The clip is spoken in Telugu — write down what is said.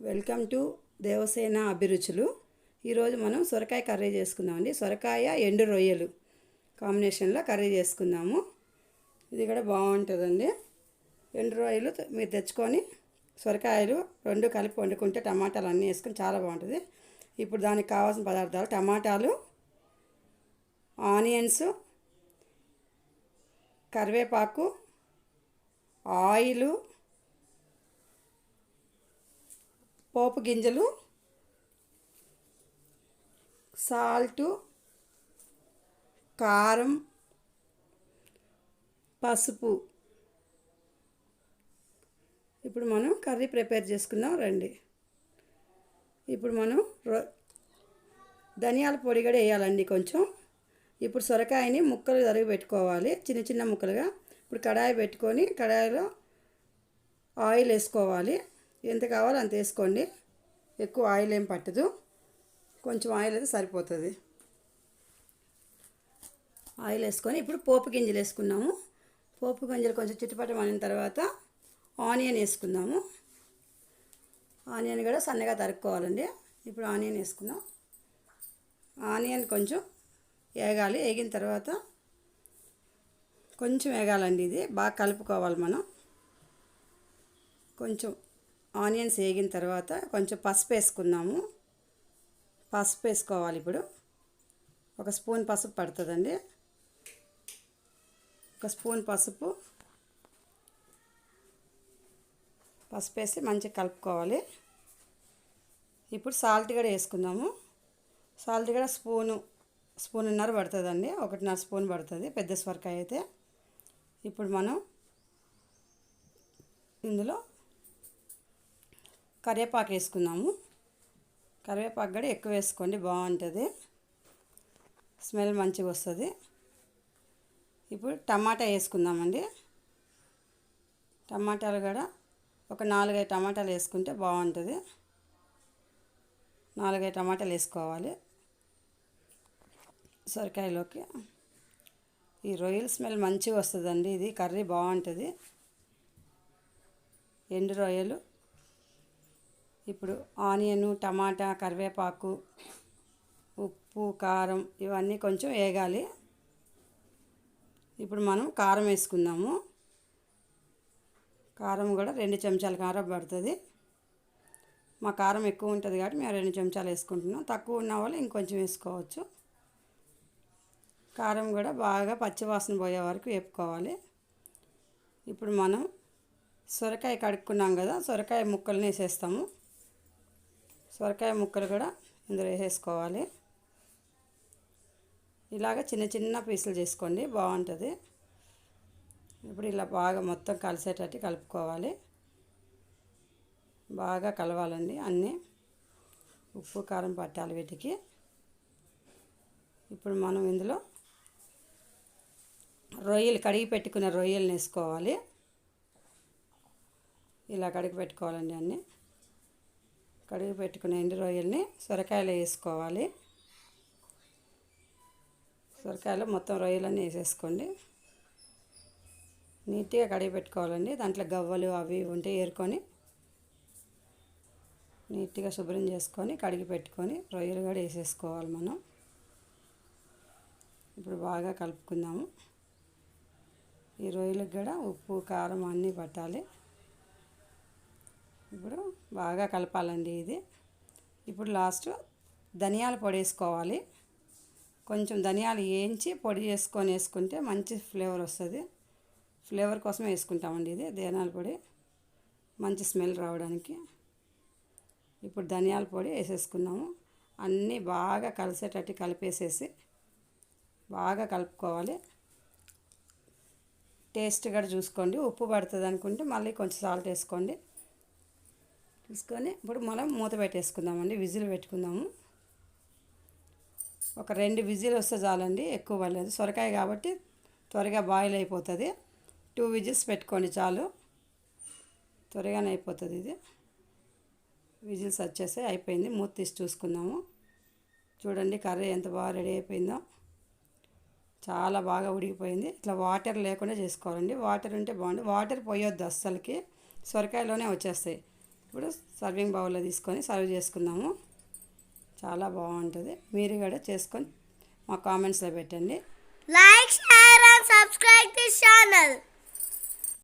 వెల్కమ్ టు దేవసేన అభిరుచులు. ఈరోజు మనం సొరకాయ కర్రీ చేసుకుందామండి. సొరకాయ ఎండు రొయ్యలు కాంబినేషన్లో కర్రీ చేసుకుందాము. ఇది కూడా బాగుంటుందండి. ఎండు రొయ్యలు మీరు తెచ్చుకొని సొరకాయలు రెండు కలిపి వండుకుంటే టమాటాలు అన్నీ వేసుకుని చాలా బాగుంటుంది. ఇప్పుడు దానికి కావాల్సిన పదార్థాలు టమాటాలు ఆనియన్స్ కరివేపాకు ఆయిలు పోపు గింజలు సాల్టు కారం పసుపు. ఇప్పుడు మనం కర్రీ ప్రిపేర్ చేసుకుందాం రండి. ఇప్పుడు మనం రొ ధనియాల పొడి కూడా వేయాలండి కొంచెం. ఇప్పుడు సొరకాయని ముక్కలు తరిగి పెట్టుకోవాలి చిన్న చిన్న ముక్కలుగా. ఇప్పుడు కడాయి పెట్టుకొని కడాయిలో ఆయిల్ వేసుకోవాలి. ఎంత కావాలో అంత వేసుకోండి. ఎక్కువ ఆయిల్ ఏం పట్టదు. కొంచెం ఆయిల్ అయితే సరిపోతుంది. ఆయిల్ వేసుకొని ఇప్పుడు పోపు గింజలు వేసుకున్నాము. పోపు గింజలు కొంచెం చిట్టుపట్టం అనిన తర్వాత ఆనియన్ వేసుకుందాము. ఆనియన్ కూడా సన్నగా తరుక్కోవాలండి. ఇప్పుడు ఆనియన్ వేసుకుందాం. ఆనియన్ కొంచెం వేగాలి. వేగిన తర్వాత కొంచెం వేగాలండి ఇది. బాగా కలుపుకోవాలి మనం. కొంచెం ఆనియన్స్ వేగిన తర్వాత కొంచెం పసుపు వేసుకుందాము. పసుపు వేసుకోవాలి ఇప్పుడు. ఒక స్పూన్ పసుపు పడుతుందండి. ఒక స్పూన్ పసుపు. పసుపు వేసి మంచిగా కలుపుకోవాలి. ఇప్పుడు సాల్ట్ కూడా వేసుకుందాము. సాల్ట్ కూడా స్పూను స్పూన్నర పడుతుందండి. ఒకటిన్నర స్పూన్ పడుతుంది. పెద్ద స్వరకాయ అయితే. ఇప్పుడు మనం ఇందులో కరివేపాకు వేసుకుందాము. కరివేపాకు కూడా ఎక్కువ వేసుకోండి బాగుంటుంది. స్మెల్ మంచిగా వస్తుంది. ఇప్పుడు టమాటా వేసుకుందామండి. టమాటాలు కూడా ఒక నాలుగైదు టమాటాలు వేసుకుంటే బాగుంటుంది. నాలుగైదు టమాటాలు వేసుకోవాలి. సొరకాయలోకి. ఈ రొయ్యల స్మెల్ మంచిగా వస్తుందండి ఇది కర్రీ బాగుంటుంది. ఎండు రొయ్యలు ఇప్పుడు ఆనియన్ టమాటా కరివేపాకు ఉప్పు కారం ఇవన్నీ కొంచెం వేగాలి. ఇప్పుడు మనం కారం వేసుకుందాము. కారం కూడా రెండు చెంచాల కారం పడుతుంది. మా కారం ఎక్కువ ఉంటుంది కాబట్టి మేము రెండు చెంచాలు వేసుకుంటున్నాం. తక్కువ ఉన్న వాళ్ళు ఇంకొంచెం వేసుకోవచ్చు. కారం కూడా బాగా పచ్చివాసన పోయే వరకు వేపుకోవాలి. ఇప్పుడు మనం సొరకాయ కడుక్కున్నాం కదా సొరకాయ ముక్కల్ని వేసేస్తాము. సొరకాయ ముక్కలు కూడా ఇందులో వేసేసుకోవాలి. ఇలాగ చిన్న చిన్న పీసులు చేసుకోండి బాగుంటుంది. ఇప్పుడు ఇలా బాగా మొత్తం కలిసేటట్టు కలుపుకోవాలి. బాగా కలవాలండి అన్నీ. ఉప్పు కారం పట్టాలి వీటికి. ఇప్పుడు మనం ఇందులో రొయ్యలు కడిగి పెట్టుకున్న రొయ్యలు వేసుకోవాలి. ఇలా కడిగి పెట్టుకోవాలండి అన్నీ. కడిగి పెట్టుకున్న ఎండు రొయ్యల్ని సొరకాయలు వేసుకోవాలి. సొరకాయలు మొత్తం రొయ్యలన్నీ వేసేసుకోండి. నీట్గా కడిగి పెట్టుకోవాలండి. దాంట్లో గవ్వలు అవి ఉంటే ఏరుకొని నీట్గా శుభ్రం చేసుకొని కడిగి పెట్టుకొని రొయ్యలు కూడా వేసేసుకోవాలి మనం. ఇప్పుడు బాగా కలుపుకుందాము. ఈ రొయ్యలకు కూడా ఉప్పు కారం అన్నీ పట్టాలి. ఇప్పుడు బాగా కలపాలండి ఇది. ఇప్పుడు లాస్ట్ ధనియాల పొడి వేసుకోవాలి. కొంచెం ధనియాలు వేయించి పొడి చేసుకొని వేసుకుంటే మంచి ఫ్లేవర్ వస్తుంది. ఫ్లేవర్ కోసం వేసుకుంటామండి ఇది ధనియాల పొడి. మంచి స్మెల్ రావడానికి. ఇప్పుడు ధనియాల పొడి వేసేసుకున్నాము. అన్నీ బాగా కలిసేటట్టు కలిపేసేసి బాగా కలుపుకోవాలి. టేస్ట్ కూడా చూసుకోండి. ఉప్పు పడుతుంది అనుకుంటే మళ్ళీ కొంచెం సాల్ట్ వేసుకోండి. తీసుకొని ఇప్పుడు మనం మూత పెట్టేసుకుందామండి విజిల్ పెట్టుకుందాము. ఒక రెండు విజిల్ వస్తే చాలండి ఎక్కువ పడలేదు. సొరకాయ కాబట్టి త్వరగా బాయిల్ అయిపోతుంది. టూ విజిల్స్ పెట్టుకోండి చాలు. త్వరగానే అయిపోతుంది ఇది. విజిల్స్ వచ్చేసి అయిపోయింది. మూత తీసి చూసుకుందాము. చూడండి కర్రీ ఎంత బాగా రెడీ అయిపోయిందో. చాలా బాగా ఉడికిపోయింది. ఇట్లా వాటర్ లేకుండా చేసుకోవాలండి. వాటర్ ఉంటే బాగుంది వాటర్ పోయొద్దు అస్సలకి. సొరకాయలోనే వచ్చేస్తాయి. ఇప్పుడు సర్వింగ్ బౌల్లో తీసుకొని సర్వ్ చేసుకుందాము. చాలా బాగుంటుంది. మీరు కూడా చేసుకొని మా కామెంట్స్లో పెట్టండి. Like share and subscribe this channel.